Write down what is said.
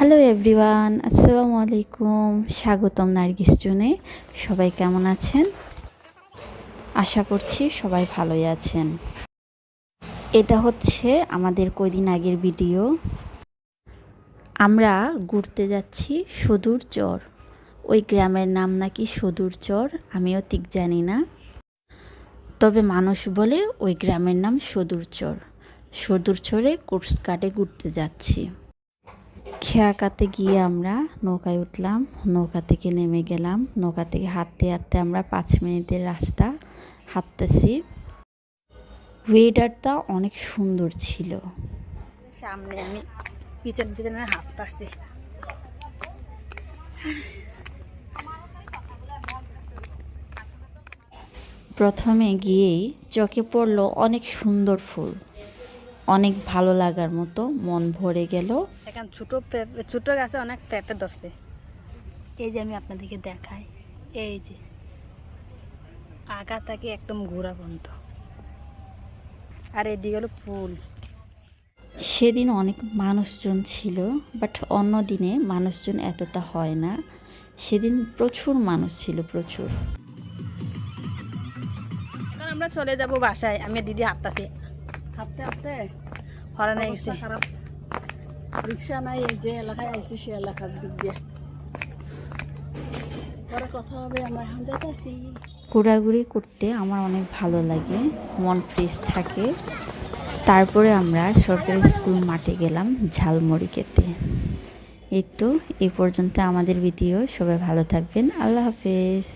Hello everyone আসসালামু আলাইকুম স্বাগতম নার্গিস জুনে সবাই কেমন আছেন? আশা করছি সবাই ভালোই আছেন। এটা হচ্ছে আমাদের কয়দিন আগের ভিডিও। আমরা ঘুরতে যাচ্ছি সদুর চর। ওই গ্রামের নাম নাকি সদুর চর, আমিও ঠিক জানি না। তবে মানুষ বলে ওই গ্রামের নাম সদুর চর। সদুর চরে কোর্স কাটে ঘুরতে যাচ্ছি। খেয়াকাতে গিয়ে আমরা নৌকায় উঠলাম নৌকা থেকে নেমে গেলাম। নৌকা থেকে হাঁটতে হাঁটতে আমরা পাঁচ মিনিটের রাস্তা হাঁটতেছি। ওয়েদারটা অনেক সুন্দর ছিল। সামনে আমি পিছন পিছনে হাঁটতেছি। প্রথমে গিয়েই চোখে পড়ল অনেক সুন্দর ফুল। অনেক ভালো লাগার মতো মন ভরে গেল। এখন ছোট পেঁপে ছোট গাছে অনেক পেঁপে ধরছে। এই যে আমি আপনাদেরকে দেখাই এই যে আগা থেকে একদম ঘোরা বন্ধ। আর এদিকে হলো ফুল। সেদিন অনেক মানুষজন ছিল বাট অন্য দিনে মানুষজন এতটা হয় না। সেদিন প্রচুর মানুষ ছিল প্রচুর। আমরা চলে যাব বাসায় আমি দিদি হাঁটতাছি। হাঁটতে হাঁটতে হরানে গেছে। খারাপ। রিক্সা নাই এই যে এলাকায় আইসি সে এলাকার দিক দিয়ে। পরে কথা হবে আমরা এখন যাইতেছি। ঘোরাঘুরি করতে আমার অনেক ভালো লাগে মন ফ্রেশ থাকে। তারপরে আমরা সরকারি স্কুল মাঠে গেলাম ঝালমুড়ি খেতে। এই তো এই পর্যন্ত আমাদের ভিডিও সবাই ভালো থাকবেন আল্লাহ হাফেজ।